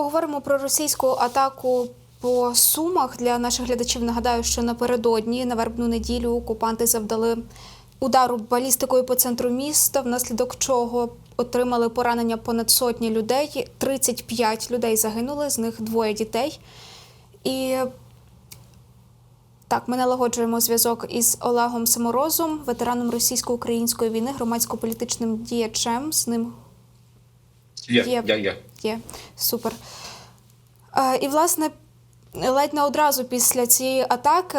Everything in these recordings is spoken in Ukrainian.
Поговоримо про російську атаку по сумах для наших глядачів. Нагадаю, що напередодні на вербну неділю окупанти завдали удару балістикою по центру міста, внаслідок чого отримали поранення понад сотні людей. 35 людей загинули, з них двоє дітей. І так, ми налагоджуємо зв'язок із Олегом Саморозом, ветераном російсько-української війни, громадсько-політичним діячем. З ним Є, Є. я є. Є супер. Е, і, власне, ледь не одразу після цієї атаки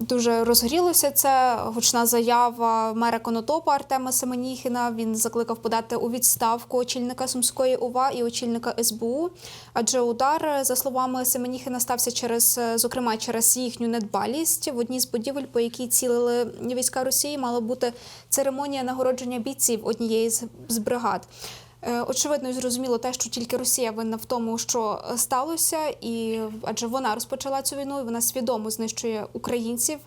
дуже розгорілося це. Гучна заява мера Конотопа Артема Семеніхіна. Він закликав подати у відставку очільника Сумської ОВА і очільника СБУ. Адже удар, за словами Семеніхіна, стався через, е, зокрема, через їхню недбалість. В одній з будівель, по якій цілили війська Росії, мала бути церемонія нагородження бійців однієї з бригад. Е, Очевидно зрозуміло те, що тільки Росія винна в тому, що е, сталося, і адже вона розпочала цю війну, і вона свідомо знищує українців.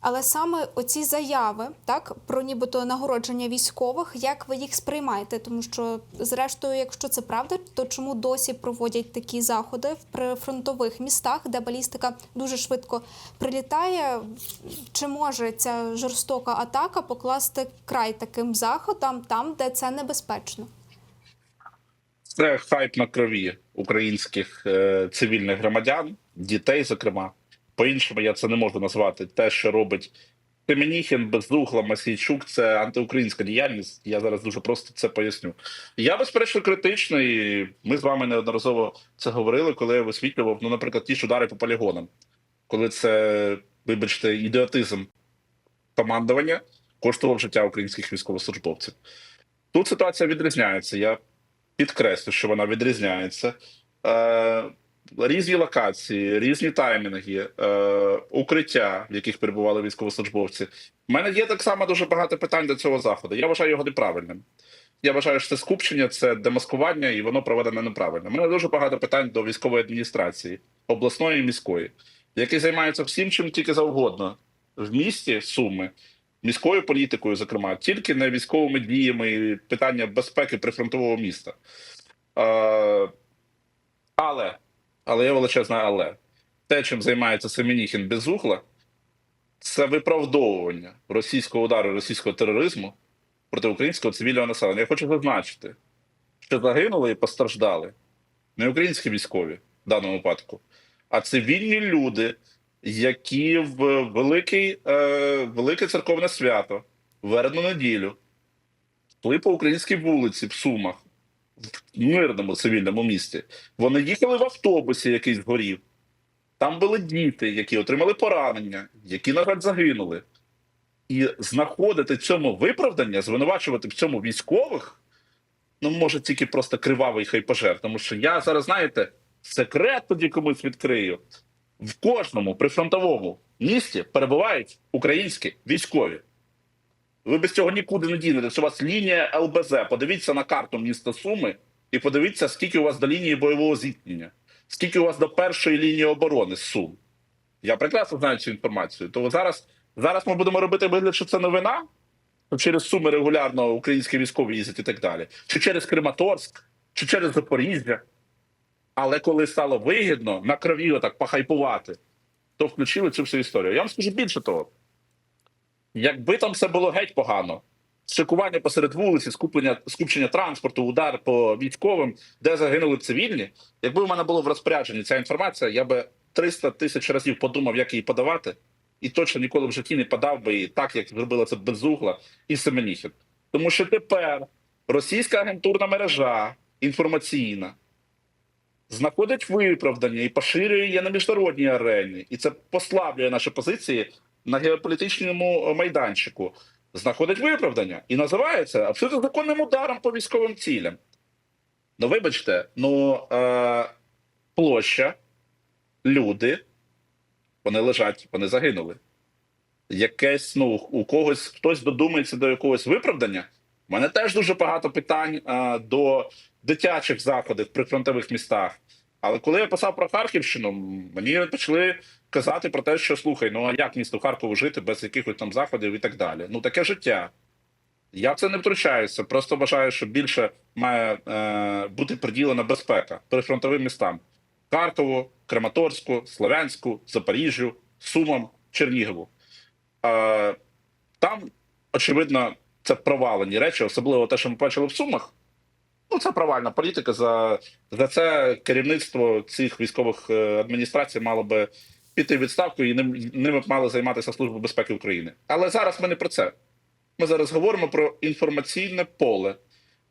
Але саме оці заяви, так про нібито нагородження військових, як ви їх сприймаєте? Тому що, зрештою, якщо це правда, то чому досі проводять такі заходи в прифронтових містах, де балістика дуже швидко прилітає? Чи може ця жорстока атака покласти край таким заходам там, де це небезпечно? Це хайп на крові українських е, цивільних громадян, дітей, зокрема. По-іншому я це не можу назвати. Те, що робить Семеніхін, Безугла, Масійчук, це антиукраїнська діяльність. Я зараз дуже просто це поясню. Я безперечно критичний. Ми з вами неодноразово це говорили, коли я висвітлював, ну, наприклад, ті ж удари по полігонам, коли це, вибачте, ідіотизм командування коштував життя українських військовослужбовців. Тут ситуація відрізняється. Я підкреслю, що вона відрізняється. Е, різні локації, різні таймінги, е, укриття, в яких перебували військовослужбовці. У мене є так само дуже багато питань до цього заходу. Я вважаю його неправильним. Я вважаю, що це скупчення, це демаскування, і воно проведене неправильно. У мене дуже багато питань до військової адміністрації, обласної і міської, які займаються всім, чим тільки завгодно в місті Суми, міською політикою, зокрема, тільки не військовими діями і питання безпеки прифронтового міста. Е, але, але є величезне але. Те, чим займається Семеніхін Безугла, це виправдовування російського удару, російського тероризму проти українського цивільного населення. Я хочу зазначити, що загинули і постраждали не українські військові в даному випадку, а цивільні люди, які в великий, е, велике церковне свято, в вербну неділю, йшли по українській вулиці в Сумах, в мирному цивільному місті. Вони їхали в автобусі, який згорів. Там були діти, які отримали поранення, які, на жаль, загинули. І знаходити цьому виправдання, звинувачувати в цьому військових, ну, може, тільки просто кривавий хайпажер. Тому що я зараз, знаєте, секрет тоді комусь відкрию. В кожному прифронтовому місті перебувають українські військові. Ви без цього нікуди не дінете. Це у вас лінія ЛБЗ. Подивіться на карту міста Суми і подивіться, скільки у вас до лінії бойового зіткнення, скільки у вас до першої лінії оборони Сум. Я прекрасно знаю цю інформацію. То зараз, зараз ми будемо робити вигляд, що це новина, через Суми регулярно українські військові їздять і так далі, чи через Криматорськ, чи через Запоріжжя. Але коли стало вигідно на крові отак похайпувати, то включили цю всю історію. Я вам скажу більше того. Якби там все було геть погано, шикування посеред вулиці, скуплення, скупчення транспорту, удар по військовим, де загинули цивільні, якби в мене було в розпорядженні ця інформація, я би 300 тисяч разів подумав, як її подавати, і точно ніколи в житті не подав би її так, як зробила це Безугла і Семеніхін. Тому що тепер російська агентурна мережа інформаційна знаходить виправдання і поширює її на міжнародній арені, і це послаблює наші позиції на геополітичному майданчику. Знаходить виправдання і називається абсолютно законним ударом по військовим цілям. Ну, вибачте, ну е, площа, люди, вони лежать, вони загинули. Якесь, ну, у когось хтось додумається до якогось виправдання. У мене теж дуже багато питань е, до дитячих заходів в прифронтових містах. Але коли я писав про Харківщину, мені почали казати про те, що слухай, ну а як місту Харкову жити без якихось там заходів і так далі. Ну таке життя. Я в це не втручаюся. Просто вважаю, що більше має е, бути приділена безпека прифронтовим містам: Харкову, Краматорську, Слов'янську, Запоріжжю, Сумам, Чернігову. Е, там, очевидно, це провалені речі, особливо те, що ми бачили в Сумах. Ну, це провальна політика. За, за це керівництво цих військових е, адміністрацій мало би піти в відставку і ним, ними б мали займатися Служба безпеки України. Але зараз ми не про це. Ми зараз говоримо про інформаційне поле,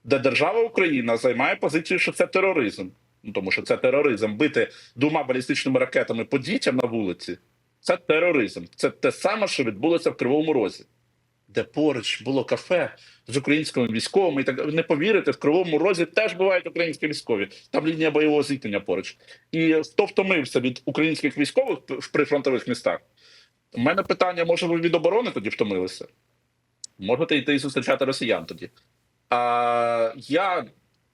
де держава Україна займає позицію, що це тероризм. Ну, тому що це тероризм. Бити двома балістичними ракетами по дітям на вулиці це тероризм. Це те саме, що відбулося в Кривому Розі, де поруч було кафе з українськими військовими. І так не повірите, в Кривому Розі теж бувають українські військові. Там лінія бойового зіткнення поруч. І хто втомився від українських військових в прифронтових містах? У мене питання: може, ви від оборони тоді втомилися? Можете йти і зустрічати росіян тоді. А я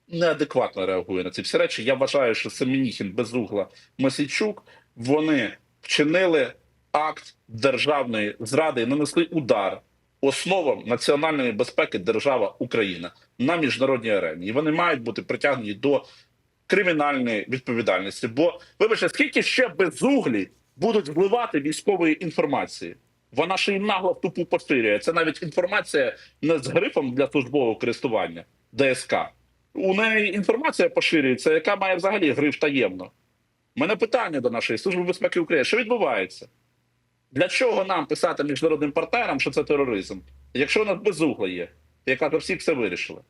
неадекватно реагую на ці всі речі. Я вважаю, що Семеніхін, Безугла, Масійчук вони вчинили акт державної зради і нанесли удар основам національної безпеки держава Україна на міжнародній арені. І вони мають бути притягнені до кримінальної відповідальності. Бо, вибачте, скільки ще безуглі будуть вливати військової інформації? Вона ще й нагло в тупу поширює. Це навіть інформація не з грифом для службового користування ДСК. У неї інформація поширюється, яка має взагалі гриф таємно. У мене питання до нашої служби безпеки України: що відбувається? Для чого нам писати міжнародним партнерам, що це тероризм, якщо нас безугла є, яка за всіх все вирішила?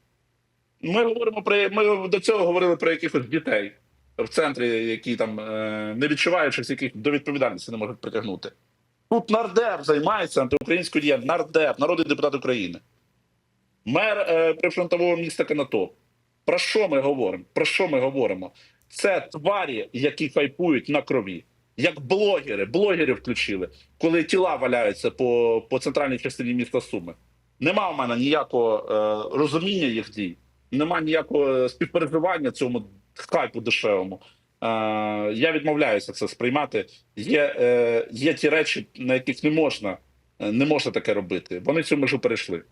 Ми говоримо про ми до цього говорили про якихось дітей в центрі, які там е, не відчувають, що яких до відповідальності не можуть притягнути. Тут нардеп займається антиукраїнською діяльністю. Нардеп, народний депутат України, мер е, прифронтового міста Канатоп. Про що ми говоримо? Про що ми говоримо? Це тварі, які хайпують на крові. Як блогери, блогерів включили, коли тіла валяються по, по центральній частині міста Суми. Нема в мене ніякого е, розуміння їх дій, нема ніякого співпереживання цьому хайпу дешевому. Е, я відмовляюся це сприймати. Є, е, є ті речі, на яких не можна, е, не можна таке робити. Вони цю межу перейшли.